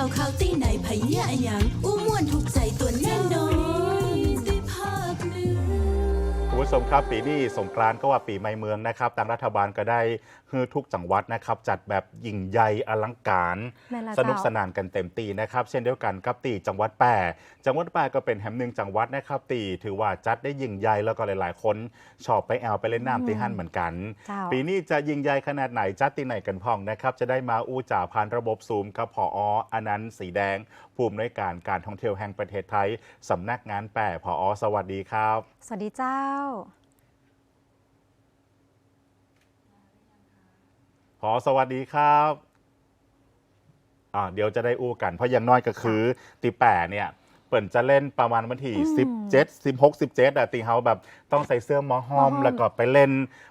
ข่าวข่าวตีไหนพะเยะอยังอู้ม่วนทุก ผู้ชมครับปีนี้สงกรานต์ก็ว่าปีใหม่เมืองนะครับทางรัฐบาลก็ได้ฮือทุกจังหวัดนะครับ จัดแบบยิ่งใหญ่อลังการ แม่ละสนุกเจ้าสนานกันเต็มตีนะครับ เช่นเดียวกันกับตีจังหวัดแปร่จังหวัดแปร่ก็เป็นแห่งหนึ่งจังหวัดนะครับตีถือว่าจัดได้ยิ่งใหญ่แล้วก็หลาย ๆ คนชอบไปแอลไปเล่นน้ำตีหั่นเหมือนกัน เจ้า ปีนี้จะยิ่งใหญ่ขนาดไหนจัดที่ไหนกันพ่องนะครับ จะได้มาอู้จ่าผ่านระบบซูมกับพออนันต์สีแดง ผู้อำนวยการการท่องเที่ยวแห่งประเทศไทยสำนักงานแปร่พอสวัสดีครับ สวัสดีเจ้า พอสวัสดีครับอ่าเดี๋ยวจะได้อู้กัน เพราะอย่างน้อยก็คือตีแปะเนี่ย เปิ่นจะเล่นประมาณวันที่อืมสิบเจ็ดสิบหกสิบเจ็ดอะตีเฮาแบบต้องใส่เสื้อหมอหอมหมอห้อม แล้วก็ไปเล่น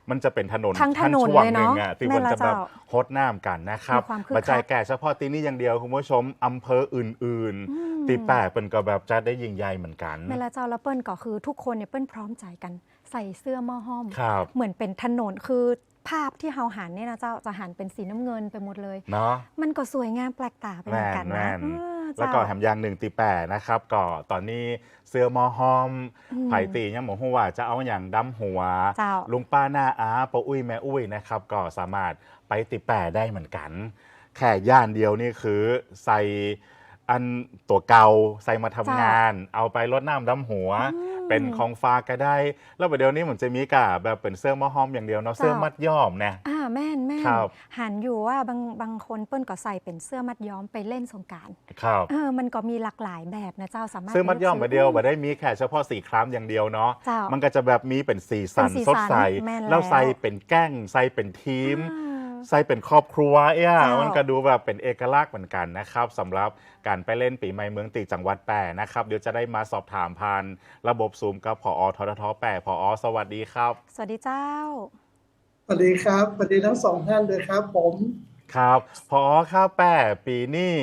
มันจะเป็นถนนทั้งถนนช่วงเลยหเนนึ่อะงอะที่แม่มันละจะแบบเจ้าฮดน้ำกันนะครับมีความคึกมาจ่ายคักแก่เฉพาะตีนี้อย่างเดียวคุณผู้ชมอำเภออื่นอืมๆตีแปะเปิ่นก็แบบจะได้ยิ่งใหญ่เหมือนกันแม่ละเจ้าแล้วเปิ้ลก็คือทุกคนเนี่ยเปิ้ลพร้อมใจกันใส่เสื้อหม้อห้อมครับเหมือนเป็นถนนคือภาพที่เฮาหันเนี่ยนะเจ้าจะหันเป็นสีน้ำเงินไปหมดเลยเนาะมันก็สวยงามแปลกตาไปเหมือนกันแม่นะนเออ แล้วก็เจ้าแถมอยางหนึ่งตีแปะนะครับก็ตอนนี้เสื้อหมอหอมอืมไผ่ตียังหมอหัวาจะเอาอย่างดำหัวเจ้าลุงป้าหน้าอาปะอุ้ยแม่อุ้ยนะครับก็สามารถไปติดแปะได้เหมือนกัน แค่ย่านเดียวนี่คือใส่อันตัวเก่าใส่มาทำงาน เอาไปรดน้ำดำหัวอืม เป็นของฟ้าก็ได้ แล้วประเดี๋ยวนี้เหมือนจะมีกะแบบเป็นเสื้อหมอหอมอย่างเดียวเนาะเจ้าเสื้อมัดย้อมนะอ่าแม่นแม่นครับหันอยู่ว่าบางบางคนเปิ้ลก็ใส่เป็นเสื้อมัดย้อมไปเล่นสงกรารครับเออมันก็มีหลากหลายแบบนะเจ้าสามารถเสื้อมัดย้อมลืกมาเดียวมาได้มีแค่เฉพาะสีครามอย่างเดียวเนาะเจ้ามันก็จะแบบมีเป็นสีสันเป็นสีสดใสสันแม่นแล้วแล้วใส่เป็นแก้งใส่เป็นทีมอ่า ใส่เป็นครอบครัวเอ้ยเจ้ามัมันก็ดูแบบเป็นเอกลักษณ์เหมือนกันนะครับสำหรับการไปเล่นปีใหม่เมืองตีจังหวัดแปรนะครับเดี๋ยวจะได้มาสอบถามผ่านระบบซูมกับพอทททแปรพอสวัสดีครับ สวัสดีเจ้าสวัสดีครับสวัสดีทั้งสองท่านเลยครับ ผมครับพอข้าวแปรปีนี้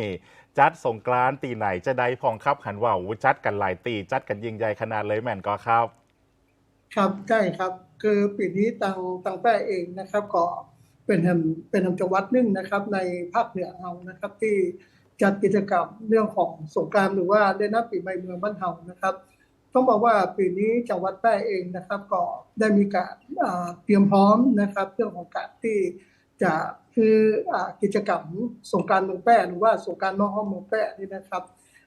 จัดสงกรานต์ตีไหนจะได้พองครับหันว่าอู้จัดกันหลายตีจัดกันยิ่งใหญ่ขนาดเลยแม่นก็ครับ ครับใช่ครับ คือปีนี้ตังตังแป้เองนะครับก็ เป็นห่งเป็นห่งจังหวัดหนึ่งนะครับ ในภาคเหนือเรานะครับ ที่จัดกิจกรรมเรื่องของสงกานต์หรือว่าเล่นน้ำปีใหม่เมืองบ้านเฮานะครับ ต้องบอกว่าปีนี้จังหวัดแป้เองนะครับ ก็ได้มีการเตรียมพร้อมนะครับ เรื่องของการที่จะคืออกิจกรรมสงการเมืองแป้หรือว่าสงการน้องห้องเมืองแป้นี่นะครับ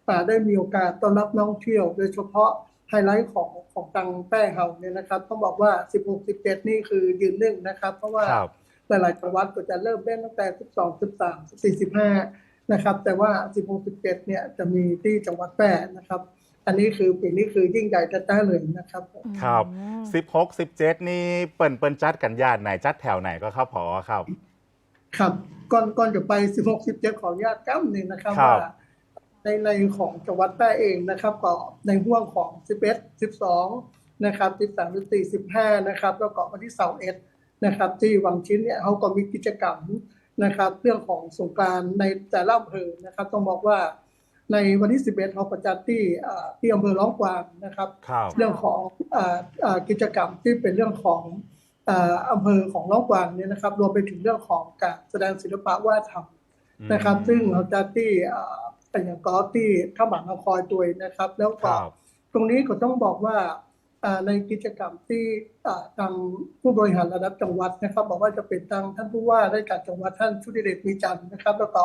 อ่ได้มีโอกาสต้อนรับนักท่องเที่ยว โดยเฉพาะไฮไลท์ของของตังแป้เฮาเนี่ยนะครับต้องบอกว่า 16 17 นี่คือยืนหนึ่งนะครับ เพราะว่า หลายๆจังหวัดก็จะเริ่มเล่นตั้งแต่ 12 13 45 นะครับ แต่ว่า 16 17 เนี่ยจะมีที่จังหวัดแป้นะครับ อันนี้คือปีนี้คือยิ่งใหญ่แท้ๆเลยนะครับผมครับอืม16 17 นี่เปิ่นเปิ่นจัดกันย่านไหนจัดแถวไหนก็ครับพอครับ ครับก่อนก่อนจะไป 16 17 ขออนุญาตก้ำหนึ่งนะครับครับว่าในในของจังหวัดแพร่เองนะครับ ก็ในห่วงของ 11 12 นะครับ 13 14 15 นะครับ แล้วก็วันที่21 นะครับ ที่วังชิ้นเนี่ยเขาก็มีกิจกรรมนะครับ เรื่องของสงกรารในแต่ละอำเภอนะครับ ต้องบอกว่าในวันที่ 11เขาประจัดที่อ่าที่อำเภอร้องกวางนะครับครับเรื่องของอ่าอ่ากิจกรรมที่เป็นเรื่องของอ่าอำเภอของล่องกวางเนี่ยนะครับ รวมไปถึงเรื่องของการแสดงศิลปะวาดทำนะครับ ซึ่งเราจะที่อ่าเป็นอย่างกอที่ข้ามบางนครตัวยนะครับ แล้วคก็รับตรงนี้ก็ต้องบอกว่าอ่า ในกิจกรรมที่ทางผู้บริหารระดับจังหวัดนะครับ บอกว่าจะเป็นทางท่านผู้ว่าราชการจังหวัดท่านชุติเดชมีจันทร์นะครับ แล้วก็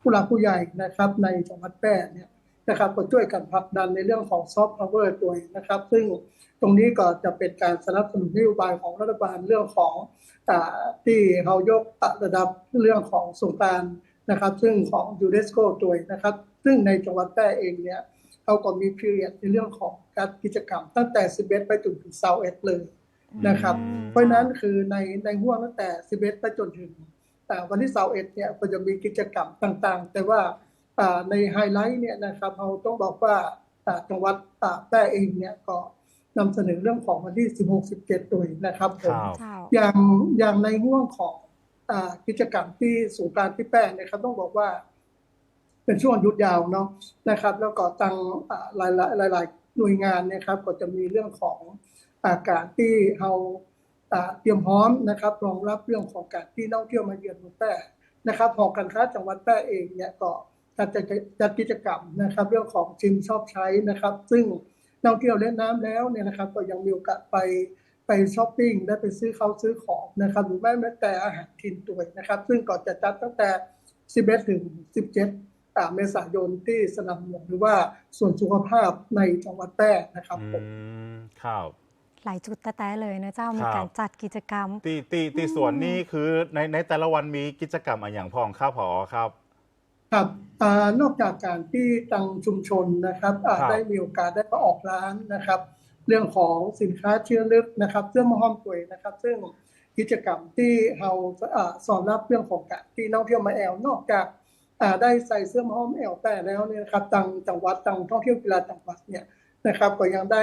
ผู้หลักผู้ใหญ่นะครับ ในจังหวัดแพร่เนี่ยนะครับก็ช่วยกันผลักดันในเรื่องของซอฟต์พาวเวอร์ตัวนะครับ ซึ่งตรงนี้ก็จะเป็นการสนับสนุนนโยบายของรัฐบาลเรื่องของอที่เขายกระดับเรื่องของสงการนะครับ ซึ่งของยูเนสโกตัวนะครับ ซึ่งในจังหวัดแพร่เองเนี่ยเขาก็มีพีเรียดในเรื่องของ การกิจกรรมตั้งแต่ 11 ไปจนถึง21เลยนะครับอืมเพราะฉะนั้นคือในในห่วงตั้งแต่ 11 ไปจนถึงอ่าวันที่21เนี่ยก็จะมีกิจกรรมต่างๆ แต่ว่าอ่าในไฮไลท์เนี่ยนะครับเราต้องบอกว่าอ่าจังหวัดอ่าแพร่เองเนี่ยก็นำเสนอเรื่องของวันที่ 16 17โดยนะครับผคมรับเจ้าอย่างอย่างในห่วงของอ่ากิจกรรมที่สงกรารที่แป้งเนะครับ ต้องบอกว่า เป็นช่วงหยุดยาวเนาะนะครับ แล้วก็ตังอ่าหลายหลายหลายๆ หน่วยงานนะครับก็จะมีเรื่องของอาการที่เราอ่าเตรียมพร้อมนะครับรองรับเรื่องของการที่นักท่องเที่ยวมาเยือนเมืองแพร่นะครับหอการค้าจังหวัดแพร่เองเนี่ยก็จัดจัดกิจกรรมนะครับ เรื่องของชิมชอบใช้นะครับ ซึ่งนักท่องเที่ยวเล่นน้ำแล้วเนี่ยนะครับ ก็ยังมีโอกาสไปไปช้อปปิ้งได้ไปซื้อเข้าซื้อของนะครับหรือแม้แต่อาหารทินตัวนะครับ ซึ่งก่อนจะจัดตั้งแต่ 11ถึง 17 อ่าเมษายนที่สนามหลวงหรือว่าส่วนสุขภาพในจังหวัดแพร่นะครับอืผมมครับหลายจุดแต่ๆเลยนะเจ้ามีครับการจัดกิจกรรมตีตีตีส่วนนี้คือในในแต่ละวันมีกิจกรรมอะไรอย่างพองครับผอครับ ครับอ่านอกจากการที่ทางชุมชนนะครับอ่าครับได้มีโอกาสได้มาออกร้านนะครับ เรื่องของสินค้าเชื่อลึกนะครับเสื้อมะฮ้อมตัวยนะครับ ซึ่งกิจกรรมที่เราอ่าสอนรับเรื่องของการที่นักท่องเที่ยวมาแอลนอกจากอ่า ได้ใส่เสื้อมะฮ้อมแอลแต่แล้วเนี่ยนะครับทางจังหวัดทางท่องเที่ยวกีฬาจังหวัดเนี่ยนะครับ ก็ยังได้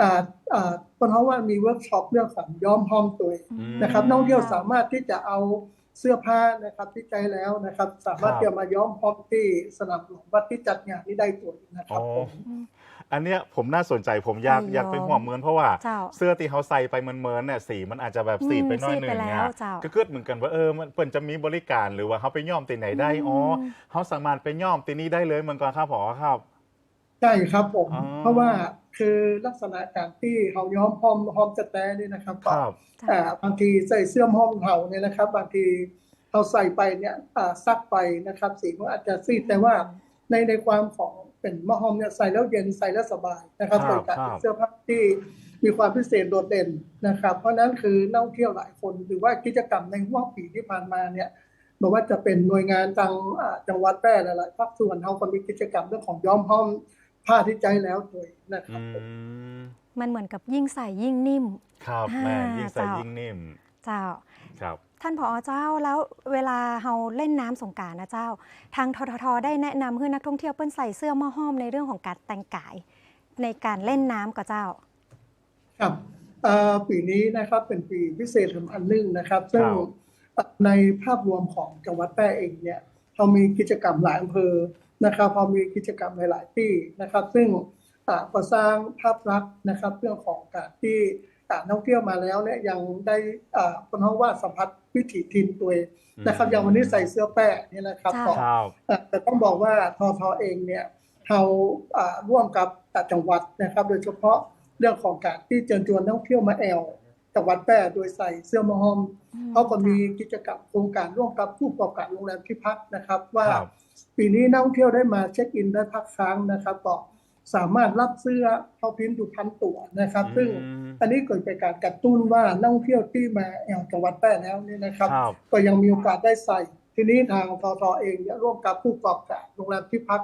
อ่าอ่าเพราะว่ามีเวิร์กช็อปเรื่องของย้อมห้อมตัวยอืมนะครับนักท่องเที่ยวสามารถที่จะเอาเสื้อผ้านะครับที่ใช้แล้วนะครับ สามารถครับที่จะมาย้อมพร้อมที่สนามหลวงวัดที่จัดงานนี้ได้ตัวนะคอ๋รัอบผม อันเนี้ยผมน่าสนใจผมอยากไปอยากไปยอมห่วงเหมือนเพราะว่าเจ้าเสื้อที่เขาใส่ไปเมินๆเนี่ยสีมันอาจจะแบบสีไปหน้อยหนึ่งอืมสีไปแล้เนี่ยวเจ้าก็เกิดเหมือนกันว่าเออมันเปิ่นจะมีบริการหรือว่าเขาไปย่อมตีไหนได้อ๋อเขาสามารถไปย่อมตีนี้ได้เลยเหมือนกันครับผอครับ ใช่ครับผม อ๋อ เพราะว่าคือลักษณะการที่เขาย้อมพร้อมพร้อมจะแต่นี่นะครับคก็รับ อ่าบางทีใส่เสื้อห้อมเขาเนี่ยนะครับ บางทีเราใส่ไปเนี่ยอ่าซักไปนะครับ สีมันอาจจะซีดแต่ว่าในในความของ เป็นมะฮอมเนี่ยใส่แล้วเย็นใส่แล้วสบายนะครับครับเป็นการครับเสื้อผ้าที่มีความพิเศษโดดเด่นนะครับ เพราะฉะนั้นคือนักท่องเที่ยวหลายคนหรือว่ากิจกรรมในห่วงปีที่ผ่านมาเนี่ยบอกว่าจะเป็นหน่วยงานทางอ่าจังหวัดแพร่หลายๆภาคส่วนเขาก็มีกิจกรรมเรื่องของย้อมห้อมผ้าที่ใจแล้วด้วยนะคอืรับผมมมันเหมือนกับยิ่งใส่ยิ่งนิ่ม ครับอ่าแม่ยิ่งใส่เจ้ายิ่ยิ่งนิ่ม เจ้าครับ ท่านผอเจ้าแล้วเวลาเราเล่นน้ำสงกรารนะเจ้า ทางทททได้แนะนำให้นักท่องเที่ยวเปิ้นใส่เสื้อหม้อห้อมในเรื่องของการแต่งกาย ในการเล่นน้ำกับเจ้า ครับเอ่อปีนี้นะครับเป็นปีพิเศษสำคัญหนึ่งนะครับ ซึ่งครับในภาพรวมของจังหวัดแพร่เองเนี่ยเรามีกิจกรรมหลายอำเภอนะครับเรามีกิจกรรมหลายๆที่นะครับ ซึ่งอ่าก็สร้างภาพลักษณ์นะครับ เรื่องของการที่อ่านักท่องเที่ยวมาแล้วเนี่ยยังได้อ่าคนเขาว่าสัมผัส วิถีถิ่นตัวเองนะครับอย่างวันนี้ใส่เสื้อแป้เนี่ยนะครับจ้าก็ครับเอ่อแต่ต้องบอกว่าทอทอเองเนี่ยเราอ่าร่วมกับแต่จังหวัดนะครับ โดยเฉพาะเรื่องของการที่เชิญชวนนักท่องเที่ยวมาแอลจังหวัดแพร่โดยใส่เสื้อมะฮอมเขาก็มีกิจกรรมโครงการร่วมกับผู้ประกอบการโรงแรมที่พักนะครับ ว่าครับปีนี้นักท่องเที่ยวได้มาเช็คอินได้พักค้างนะครับก็ สามารถรับเสื้อเข้าพิมพ์อยู่พันตัวนะครับ ซึ่งอืมอันนี้เกิดเป็นการกระตุ้นว่านักท่องเที่ยวที่มาแอลจังหวัดแพร่แล้วเนี่ยนะครับครับ ก็ยังมีโอกาสได้ใส่ ทีนี้ทางททเองเนี่ยร่วมกับผู้ประกอบการโรงแรมที่พัก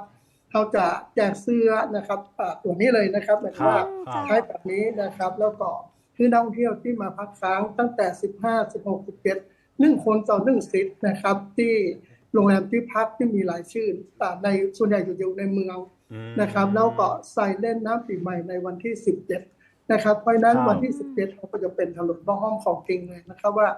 เขาจะแจกเสื้อนะครับอ่าตัวนี้เลยนะครับหมายถึงว่าครับใช้แบบนี้นะครับ แล้วก็คือนักท่องเที่ยวที่มาพักค้างตั้งแต่ 15 16 17หนึ่งคนต่อหนึ่งสิทธิ์นะครับ ที่โรงแรมที่พักที่มีหลายชื่ออ่าในส่วนใหญ่อยู่อยู่ในเมืองอืม นะครับ แล้วก็ใส่เล่นน้ำปีใหม่ในวันที่ 17 นะครับ เพราะฉะนั้นครับวันที่ 17เราก็จะเป็นถนนบ้องห้อมของจริงเลยนะครับว่า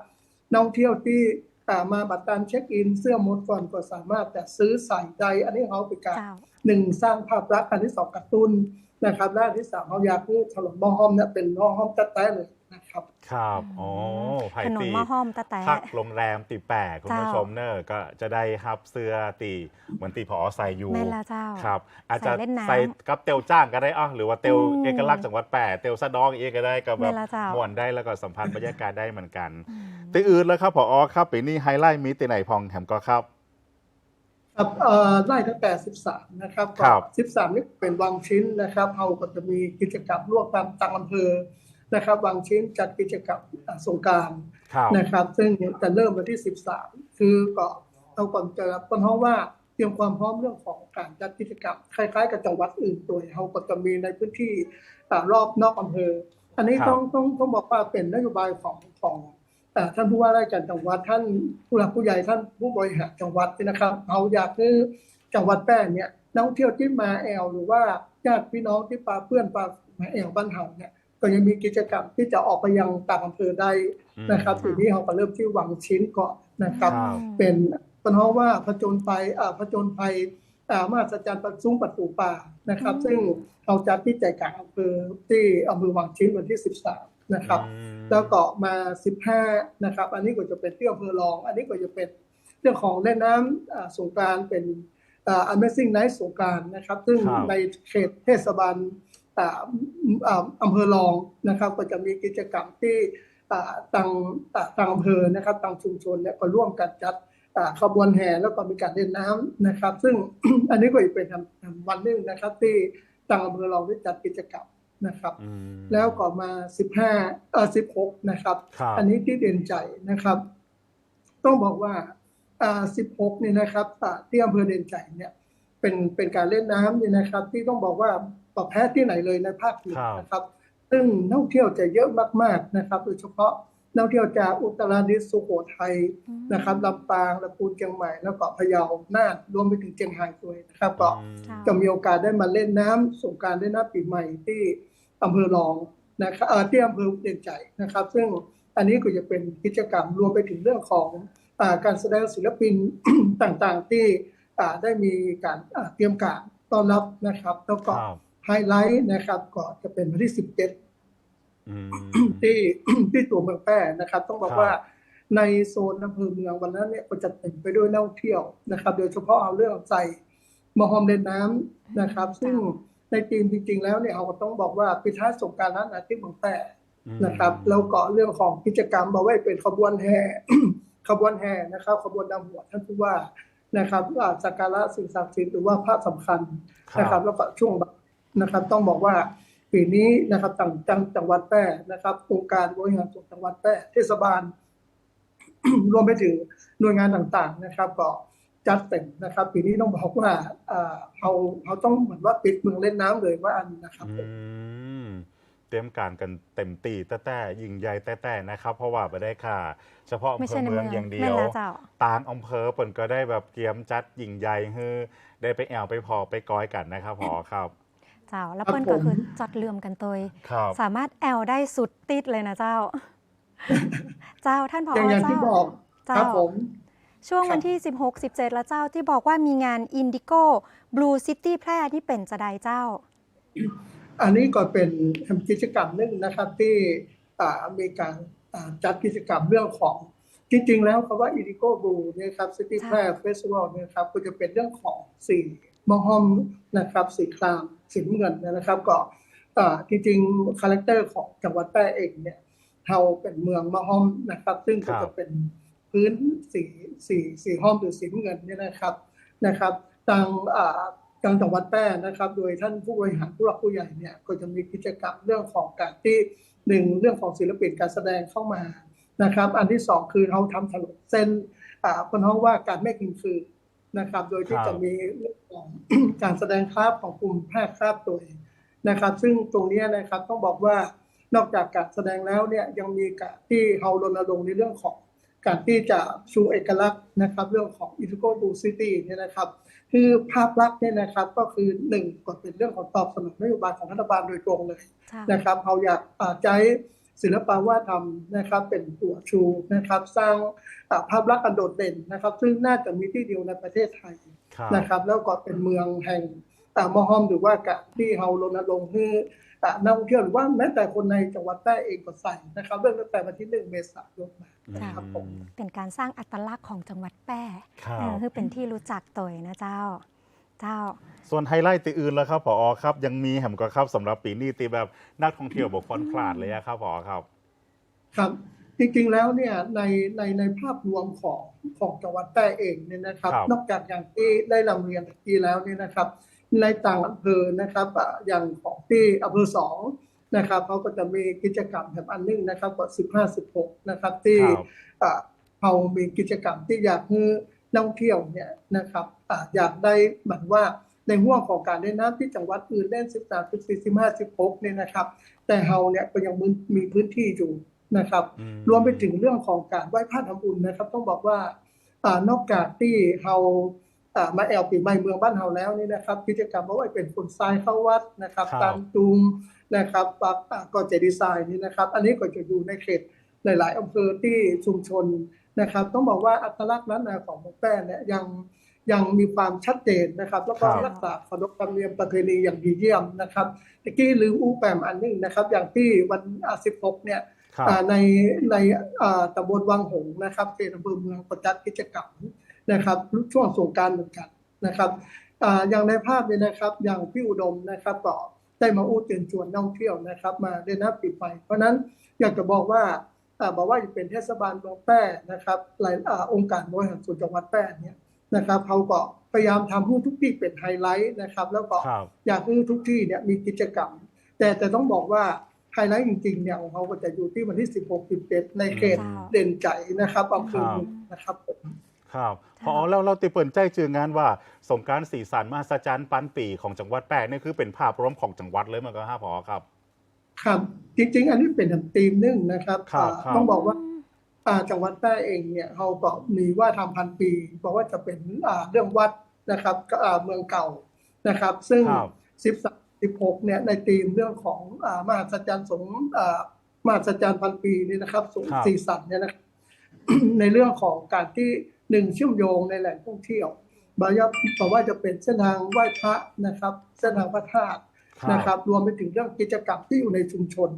นักท่องเที่ยวที่อ่ามาบัตรการเช็คอิน เสื้อหมดก่อนก็สามารถจะซื้อใส่ได้อันนี้เขาเป็นการเจ้าหนึ่งสร้างภาพลักษณ์อันที่สองกระตุ้น นะครับและอันที่สามเขาอยากให้ถนนบ้องห้อมเนี่ยเป็นบ้องห้อมแท้ๆเลยนะครับครับอ๋อไผ่ถนนตีหม้อห้อมตะแต่พักโรงแรมตีแปะคุณผู้เจ้าชมเนอะก็จะได้ฮับเสื้อตีเหมือนตีพอใส่อยู่แม่นละเจ้าครับ อาจจะใส่เล่นน้ำใส่กับเตลจ้างก็ได้อะหรือว่าเตลอืมเอกลักษณ์จังหวัดแปะเตลสะดองเองก็ได้ก็แบบแม่นละเจ้า ม่วนได้แล้วก็สัมผัสบรรยากาศได้เหมือนกัน อืม ตีอื่นแล้วครับพอครับปีนี้ไฮไลท์มีตีไหนพองแถมก็ครับ ครับเอ่อไล่ตั้งแต่ 13 นะครับครัก็บ13 นี่เป็นวังชิ้นนะครับเราก็จะมีกิจกรรมร่วมกันต่างอำเภอนะครับวังชิ้นจัดกิจกรรมอ่าสงกรารครับนะครับ ซึ่งจะเริ่มวันที่ 13 คือก็เราก่อนจะต้นเพราะว่าเตรียมความพร้อมเรื่องของการจัดกิจกรรมคล้ายๆ กับจังหวัดอื่นตัวเราก็จะมีในพื้นที่อ่ารอบนอกอำเภอ อันนี้ครับต้องต้องต้องบอกว่าเป็นนโยบายของของเอ่อ ท่านผู้ว่าราชการจังหวัดท่านผู้หลักผู้ใหญ่ท่านผู้บริหารจังหวัดเนี่ยนะครับเราอยากให้จังหวัดแพร่เนี่ยนักท่องเที่ยวที่มาแอลหรือว่าญาติพี่น้องที่ปาเพื่อนปามาแอลบ้านเฮาเนี่ยก็ยังมีกิจกรรมที่จะออกไปยังต่างอำเภอได้นะครับอืทีมนี้เราก็เริ่มที่วังชิ้นก่อนนะครับครับ เป็นเป็นเพราะว่าผจญภัยอ่าผจญภัยอ่ามาสจันประซุ้งประตูป่านะครับอืมซึ่งเราจัดที่ใจกลางอำเภอที่อำเภอวังชิ้นวันที่ 13 นะครับอืมแล้วก็มา 15 นะครับ อันนี้ก็จะเป็นเที่ยวอำเภอรอง อันนี้ก็จะเป็นเรื่องของเล่นน้ำอ่าสงกรารเป็นอ่า Amazing Night สงกรารนะครับ ซึ่งครับในเขตเทศบาลอ่าอ่าอำเภอรองนะครับ ก็จะมีกิจกรรมที่อ่าทางอ่าทางอำเภอนะครับทางชุมชนเนี่ยก็ร่วมกันจัดอ่าขบวนแห่แล้วก็มีการเล่นน้ำนะครับ ซึ่งอันนี้ก็อีกเป็นวันหนึ่งนะครับ ที่ทางอำเภอรองได้จัดกิจกรรม นะครับอืมแล้วก็มา 15เอ่อ16 นะครับครับ อันนี้ที่เด่นใจนะครับ ต้องบอกว่าอ่า16เนี่ยนะครับอ่าที่อำเภอเด่นใจเนี่ย เป็นเป็นการเล่นน้ำเนี่ยนะครับ ที่ต้องบอกว่าปรับแพ้ที่ไหนเลยในภาคเหนือนะครับ ซึ่งนักท่องเที่ยวจะเยอะมากๆนะครับโดยเฉพาะนักท่องเที่ยวจากอุตรดิตถ์สุโขทัยอืมนะครับลำปางลำพูนเชียงใหม่ แล้วก็พะเยาน่านรวมไปถึงเชียงรายด้วยนะครับ ก็อืมค่ะจะมีโอกาสได้มาเล่นน้ำสงกรารเล่นน้ำปีใหม่ที่ อำเภอรองนะครับเอ่อที่อำเภอเด่นใจนะครับ ซึ่งอันนี้ก็จะเป็นกิจกรรมรวมไปถึงเรื่องของอาการแสดงศิลปินต่างๆ ที่อ่าได้มีการอ่าเตรียมการต้อนรับนะครับแล้วก็ครับไฮไลท์นะครับก็จะเป็นวันที่ 17อืมที่ที่ตัวเมืองแพร่นะครับ ต้องบอกครับว่าในโซนอำเภอเมืองวันนั้นเนี่ยก็จะเต็มไปด้วยนักท่องเที่ยวนะครับ โดยเฉพาะเอาเรื่องใส่มอฮอมเล่นน้ำนะครับ ซึ่ง ในทีมจริงๆแล้วเนี่ยเราก็ต้องบอกว่าปิดท้ายสงกรารนั้นอาทิตย์เมืองแพร่นะครับแล้วก็เรื่องของกิจกรรมมาไว้เป็นขบวนแห่ขบวนแห่นะครับ ขบวนนำหัวท่านผู้ว่านะครับอ่าสักการะสิ่งศักดิ์สิทธิ์หรือว่าพระสำคัญนะครับ แล้วก็ช่วงบ่ายนะครับ ต้องบอกว่าปีนี้นะครับจังจังจังหวัดแพร่นะครับองค์การบริหารส่วนจังหวัดแพร่เทศบาล รวมไปถึงหน่วยงานต่างๆนะครับ ก็ จัดเต็มนะครับ ปีนี้ต้องบอกว่าเอ่อเขาเขาต้องเหมือนว่าปิดเมืองเล่นน้ำเลยว่าอันนะครับอืมเตรียมการกันเต็มตีแต่แต่ยิงใหญ่แต่แต่นะครับ เพราะว่าไปได้ค่ะ เฉพาะอำไม่เภใช่อในเมืเมือองงอย่างเดีแม่ยนวแล้วเจ้าต่างอำเภอเปิ่นก็ได้แบบเตรียมจัดยิงใหญ่ฮือได้ไปแอวไปพอไปก้อยกันนะครับพอครับเจ้าแล้วครับเปิ้นก็ผมคือจัดเลื่อมกันตัวครับสามารถแอลได้สุดติดเลยนะเจ้า เจ้าท่านผออย่างอย่างเจ้าที่บอกเจ้าครับผม ช่วงครับวันที่ 16 17แล้วเจ้าที่บอกว่ามีงาน Indigo Blue City แพร่ที่เป็นจะใดเจ้า อันนี้ก็เป็นกิจกรรมหนึ่งนะครับที่อ่ามีการอ่าจัดกิจกรรมเรื่องของจริงๆ แล้วคำว่า Indigo Blue เนี่ยครับ City ค่ะแพร่ Festival เนี่ยครับก็จะเป็นเรื่องของสีมอฮอมนะครับสีครามสีน้ำเงินนะครับก็อ่าจริงๆคาแรคเตอร์ของจังหวัดแพร่เองเนี่ยเราเป็นเมืองมอฮอมนะครับ ซึ่งก็ครัจะบเป็น พื้นสีสีสีห้อมหรือสีเงินเนี่ยนะครับนะครับทางทางจังหวัดแพร่นะครับ โดยท่านผู้บริหารผู้หลักผู้ใหญ่เนี่ยก็จะมีกิจกรรมเรื่องของการที่หนึ่งเรื่องของศิลปินการแสดงเข้ามานะครับ อันที่สองคือเราทำถนนเส้นอาคนห้องว่าการไม่กินฟืนนะครับ โดยที่จะมีเรื่องของการแสดงคราบของกลุ่มแพทย์คราบตัวเองนะครับ ซึ่งตรงนี้นะครับต้องบอกว่านอกจากการแสดงแล้วเนี่ยยังมีการที่เรารณรงค์ในเรื่องของ การที่จะชูเอกลักษณ์นะครับ เรื่องของ i n d i g o Blue City เนี่ยนะครับ คือภาพลักษณ์เนี่ยนะครับก็คือหนึ่งก็เป็นเรื่องของตอบสนองนโยบายของรัฐบาลโดยตรงเลยเจ้านะครับเราอยากอ่าใช้ศิลปะวาดทำนะครับ เป็นตัวชูนะครับ สร้างอ่าภาพลักษณ์อันโดดเด่นนะครับ ซึ่งน่าจะมีที่เดียวในประเทศไทยครับนะครับ แล้วก็เป็นเมืองแห่งอ่ามอฮอมหรือว่าการที่เรารณรงค์ ให้อ่านักท่องเที่ยวหรือว่าแม้แต่คนในจังหวัดใต้เองก็ใส่นะครับเริ่มตั้งแต่วันที่หนึ่งเมษายนมาจ้ะครับผมเป็นการสร้างอัตลักษณ์ของจังหวัดแพร่ครัเอบอคือเป็นที่รู้จักตัวนะเจ้าเจ้าส่วนไฮไลท์ตีอื่นแล้วครับพอครับ ยังมีแหมก็ครับสำหรับปีนี้ตีแบบนักท่องเที่ยวบอกคอนคลาดเลยอะครับพอครับ ครับ จริงๆแล้วเนี่ยในในในภาพรวมของของจังหวัดแพร่เองเนี่ยนะครับครับ นอกจากอย่างที่ได้นำเรียนเมื่อกี้แล้วเนี่ยนะครับ ในต่างอำเภอนะครับอะอย่างของที่อำเภอสองนะครับเขาก็จะมีกิจกรรมแบบอันหนึงนะครับก็สิบห้าสิบหกนะครับที่ครับอะเขามีกิจกรรมที่อยากให้นักท่องเที่ยวเนี่ยนะครับอะอยากได้เหมือนว่าในห่วงของการเล่นน้ำที่จังหวัดอื่นเล่นสิบสามสิบสี่สิบห้าสิบหกเนี่ยนะครับ แต่เราเนี่ยก็ยังมีพื้นที่อยู่นะครับอืรวมไปถึงเรื่องของการไหว้พระทำบุญนะครับ ต้องบอกว่าอ่านอกจากที่เราอ่า มาแอลปีใหม่เมืองบ้านเราแล้วนี่นะครับ กิจกรรมว่าไว้เป็นคนทรายเข้าวัดนะครับครับตามตูมนะครับปักอ่าก็เจดีไซน์นี่นะครับ อันนี้ก็จะอยู่ในเขตหลาย ๆอำเภอที่ชุมชนนะครับ ต้องบอกว่าอัตลักษณ์นั้นนะของเมืองแป้เนี่ยยังยังมีความชัดเจนนะครับ แล้วก็ครับรักษาขนบธรรมเนียมประเพณีอย่างดีเยี่ยมนะครับตะกี้ลืมอู้แปมอันหนึงนะครับ อย่างที่วันอ่า16เนี่ยครับอ่าในในอ่าตำบลวังหงส์นะครับเขตอำเภอเมืองประจัดกิจกรรม นะครับช่วงสงกรารเหมือนกันนะครับอ่าอย่างในภาพเนี่ยนะครับ อย่างพี่อุดมนะครับก็ได้มาอู้เตือนชวนนักท่องเที่ยวนะครับ มาเล่นน้ำปีใหม่เพราะฉะนั้นอยากจะบอกว่าอ่าบอกว่าจะเป็นเทศบาลเมืองแพร่นะครับหลายอาองค์การบริหารส่วนจังหวัดแพร่เนี่ยนะครับเขาก็พยายามทำให้ทุกที่เป็นไฮไลท์นะครับ แล้วก็ครับอยากให้ทุกที่เนี่ยมีกิจกรรม แต่แต่ต้องบอกว่าไฮไลท์จริงๆเนี่ยของเขาก็จะอยู่ที่วันที่ 16 17 ในเขตจ้าเด่นใจนะครับอำเภอเมืองนะครับผม ครับพค่ะอเราเราติเปิดใจจืองานว่าสงกรารสีสันมหัศจรรย์ปันปีของจังหวัดแปรนี่คือเป็นภาพรวมของจังหวัดเลยมันก็ห้าพอครับ ครับ จริง ๆ อันนี้เป็นธีมหนึ่งนะครับครับอ่าครับต้องบอกว่าอ่าจังหวัดแพร่เองเนี่ยเขาก็มีว่าทำพันปีบอกว่าจะเป็นอ่าเรื่องวัดนะครับก็อ่าเมืองเก่านะครับ ซึ่งครับ13 16เนี่ยในธีมเรื่องของอ่ามหัศจรรย์สงอ่ามหัศจรรย์พันปีนี่นะครับสงครับสีสันเนี่ยนะครับในเรื่องของการที่ หนึ่งเชื่อมโยงในแหล่งท่องเที่ยวบางอย่างบอกว่าจะเป็นเส้นทางไหว้พระนะครับ เส้นทางพระธาตุนะครับ รวมไปถึงเรื่องกิจกรรมที่อยู่ในชุมชน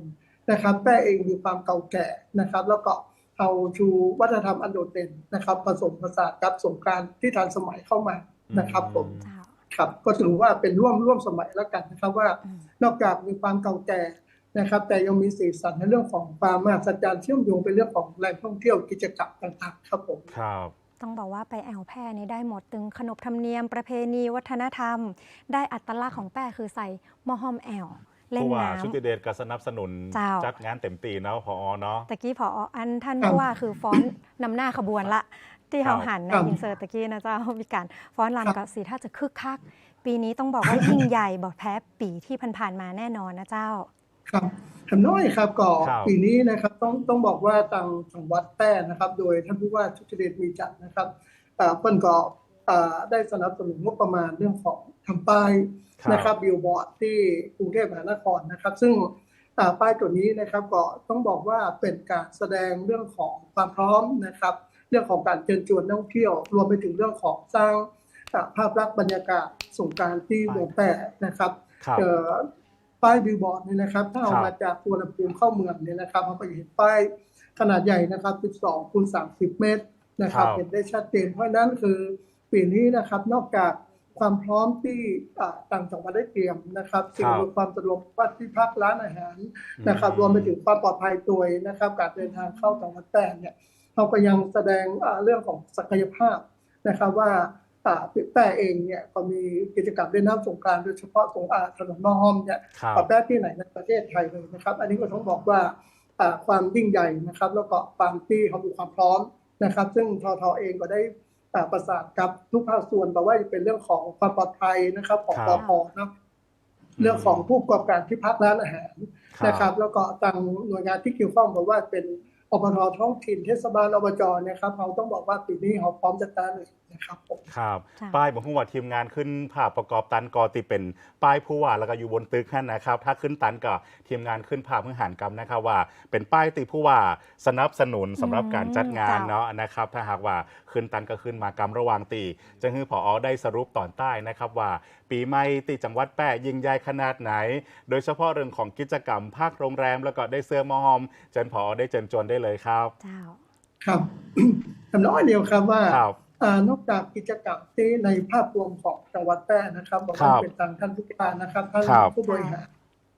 นะครับแป้เองมีความเก่าแก่นะครับ แล้วก็เอาชูวัฒนธรรมอันโดดเด่นนะครับ ผสมผสานกับสงกรารที่ทันสมัยเข้ามานะครับผมเจ้าครับก็ถือว่าเป็นร่วมร่วมสมัยแล้วกันนะครับว่าอืมนอกจากมีความเก่าแก่นะครับ แต่ยังมีสีสันในเรื่องของความมหัศจรรย์เชื่อมโยงเป็นเรื่องของแหล่งท่องเที่ยวกิจกรรมต่างๆ ครับผมครับ ต้องบอกว่าไปแอลแพร่นี่ได้หมดตึงขนบธรรมเนียมประเพณีวัฒนธรรม ได้อัตลักษณ์ของแป้คือใส่หมอห้อมแอลเล่นผู้ว่าน้ชุติเดชก็สนับสนุนเจ้า จัดงานเต็มตีเนาะพอเนาะำตะกี้พออันท่านครับผู้ว่าคือฟ้อนนำหน้าขบวนละ ที่ครัเราบหันในครับอินเสิร์ตตะกี้นะเจ้ามีการฟ้อนครับรำกับสีถ้าจะคึกคัก ปีนี้ต้องบอกว่ายิ่งใหญ่บอกแพ้ปีที่ผ่านๆมาแน่นอนนะเจ้า ครับทำน้อยครับก็ครับ ปีนี้นะครับต้องต้องบอกว่าทางจังหวัดแพร่นะครับ โดยท่านผู้ว่าชุติเดชมีจัดนะครับเอ่อเพิ่นก็เอ่อได้สนับสนุนงบประมาณเรื่องของทำป้ายครับ นะครับบิลบอร์ดที่กรุงเทพมหานครนะครับ ซึ่งเอ่อป้ายตัวนี้นะครับก็ต้องบอกว่าเป็นการแสดงเรื่องของความพร้อมนะครับ เรื่องของการเชิญชวนนักท่องเที่ยว รวมไปถึงเรื่องของสร้างเอ่อภาพลักษณ์บรรยากาศสงกรารที่เมืองแพร่นะครับ ครับ เอ่อ ป้ายบิลบอร์ดเนี่ยนะครับ ถ้าเอาครับมาจากตัวลำพูนเข้าเมืองเนี่ยนะครับเราก็จะเห็นป้ายขนาดใหญ่นะครับ 12คูณ30 เมตรนะครับครับเห็นได้ชัดเจนเพราะฉะนั้นคือปีนี้นะครับนอกจากความพร้อมที่อ่าต่างจังหวัดได้เตรียมนะครับสิ่งอำนวยความสะดวกวัดที่พักร้านอาหารนะครับ รวมไปถึงความปลอดภัยตัวเองนะครับ การเดินทางเข้าจังหวัดแพร่เนี่ยเราก็ยังแสดงอ่าเรื่องของศักยภาพนะครับว่า อ่าแป้เองเนี่ยก็มีกิจกรรมเล่นน้ำสงกรานต์โดยเฉพาะสงอาถนนมอห้อมเนี่ยครับปรับได้ที่ไหนในประเทศไทยเลยนะครับ อันนี้ก็ต้องบอกว่าอ่าความยิ่งใหญ่นะครับ แล้วก็ความที่เขามีความพร้อมนะครับ ซึ่งททเองก็ได้อ่าประสานกับทุกภาคส่วนบอกว่าจะเป็นเรื่องของความปลอดภัยนะครับ ของคปรับพนะเรื่องของผู้ประกอบการที่พักร้านอาหารนะครับ แล้วก็ทางหน่วยงานที่เกี่ยวข้องบอกว่าเป็นอบตท้องถิ่นเทศบาลอบจเนี่ยครับเขาต้องบอกว่าปีนี้เขาพร้อมจะต้านเลย นะครับผมครับจ้ะป้ายบอกว่าทีมงานขึ้นภาพประกอบตันกอติเป็นป้ายผู้ว่าแล้วก็อยู่บนตึกนั่นนะครับ ถ้าขึ้นตันก็ทีมงานขึ้นภาพพื้นหารกรรมนะครับว่า เป็นป้ายติผู้ว่าสนับสนุนสำหรับการจัดงานอืมเนาะนะครับ ถ้าหากว่าขึ้นตันก็ขึ้นมากรรมระหว่างตีจะคือพอได้สรุปตอนใต้นะครับว่า ปีใหม่ตีจังหวัดแปะยิ่งใหญ่ขนาดไหน โดยเฉพาะเรื่องของกิจกรรมภาคโรงแรม แล้วก็ได้เสื้อมอหอมเจนพอได้เจิญจวนได้เลยครับ เจ้าครับทำน้อยเดียวครับว่าครับอ่า นอกจากกิจกรรมที่ในภาพรวมของจังหวัดแพร่นะครับบอกครัว่าบเป็นทางท่านผู้การนะครับท่านครับผู้บริหาร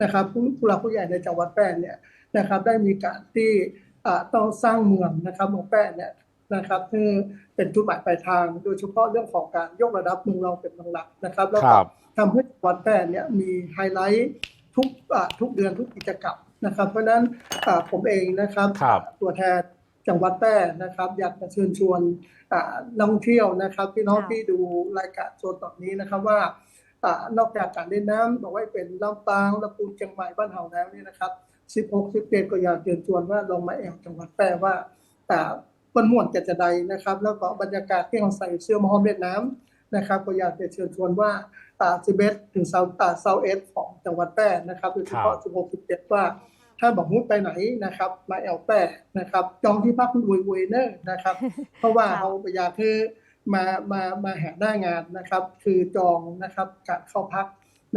นะครับผู้ผู้หลักผู้ใหญ่ในจังหวัดแพร่เนี่ยนะครับได้มีการที่อ่าต้องสร้างเมืองนะครับเมืองแพร่เนี่ยนะครับซึ่งเป็นจุดหมายปลายทาง โดยเฉพาะเรื่องของการยกระดับเมืองเราเป็นเมืองหลักนะครับ แล้วคก็รับทำให้จังหวัดแพร่เนี่ยมีไฮไลท์ทุกอ่าทุกเดือนทุกกิจกรรมนะครับ เพราะฉะนั้นอ่าผมเองนะครับครับตัวแทน จังหวัดแพร่นะครับ อยากจะเชิญชวนนักท่องเที่ยวนะครับพี่น้องที่ดูรายการโซนตอนนี้นะครับว่าอนอกจากการเล่นน้ำบอกว่าเป็นลำปางลำพูนเชียงใหม่บ้านเฮาแล้วนี่นะครับ16 17ก็อยากเชิญชวนว่าลองมาแอวจังหวัดแพร่ว่าอ่เปิ้นม่วนจะจะใดนะครับ แล้วก็บรรยากาศที่เราใส่เสื้อมอหอมเล่นน้ำนะครับ ก็อยากจะเชิญชวนว่าอ่า11ถึงเซาอ่าเซาเอสของจังหวัดแพร่นะครับโดยเฉพาะ16 17ว่า ถ้าบอกมุดไปไหนนะครับ มาแอลแปะนะครับ จองที่พักรวยเวยเนอร์นะครับ เพราะว่าค่ะเขาอยากคือมามามาหาหน้างานนะครับ คือจองนะครับการเข้าพัก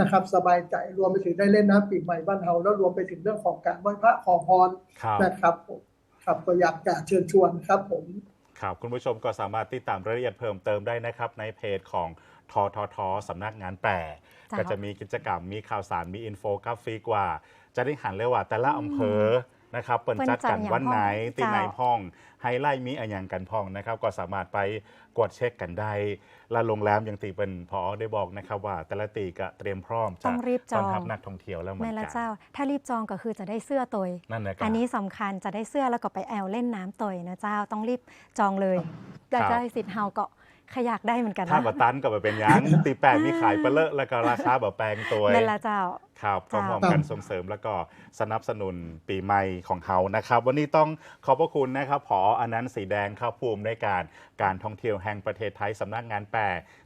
นะครับสบายใจรวมไปถึงได้เล่นน้ำปีใหม่บ้านเฮาแล้วรวมไปถึงเรื่องของการไหว้พระขอพรครับนะครับผมครับก็อยากจะเชิญชวนครับผมครับคุณผู้ชมก็สามารถติดตามรายละเอียดเพิ่มเติมได้นะครับ ในเพจของทททสำนักงานแปรจ้ะก็จะมีกิจกรรมมีข่าวสารมีอินโฟกราฟิกว่า จะได้หันเลยว่า แต่ละอำเภอนะครับเปิดจัดกันวันไหนตีไหนพ่องไฮไลท์มีอะไรอย่างกันพ่องนะครับ ก็สามารถไปกดเช็คกันได้และโรงแรมยังตีเป็นพอได้บอกนะครับว่า แต่ละตีก็เตรียมพร้อมจะต้องรีบจต้ออนงรับนักท่องเที่ยวแล้วเหมือแม่นละกันเจ้า ถ้ารีบจองก็คือจะได้เสื้อตัวนั่นนะครับอันนี้สำคัญจะได้เสื้อแล้วก็ไปแอลเล่นน้ำตัวนะเจ้าต้องรีบจองเลยครัจะบได้สิทธิ์เฮาก็ ขยากได้เหมือนกันถ้านะบะตันกับเป็นหยังตีแปดมีขายเปลอะแล้วก็ราคาแบบแปลงตัวแม่ละเจ้าครับก็จ้าพร้อมกันส่งเสริมแล้วก็สนับสนุนปีใหม่ของเขานะครับ วันนี้ต้องขอบพระคุณนะครับผออนันต์สีแดงเข้าภูมิในการการท่องเที่ยวแห่งประเทศไทยสำนักงานแปร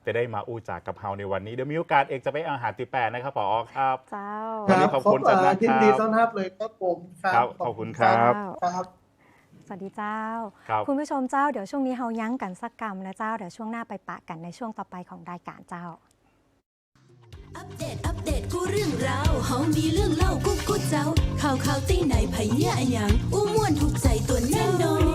จะได้มาอู้จากกับเฮาในวันนี้เดี๋ยวมีโอกาสเอกจะไปอาหารตีแปรนะครับผอครับเจ้าวันนี้ขอบคุณรัจัดนักยินดีครับต้อนรับเลยครับผมครับขอบคุณครับครับ สวัสดีเจ้าค,คุณผู้ชมเจ้าเดี๋ยวช่วงนี้เฮายั้งกันสักกรรมนะเจ้าเดี๋ยวช่วงหน้าไปปะกันในช่วงต่อไปของรายการเจ้า อัปเดต อัปเดต กูเรื่องราวเฮามีเรื่องเล่ากูกูเจ้า ข่าวข่าวตีไหนไผเยะยังอู้ม่วนถูกใจตัวแน่นอน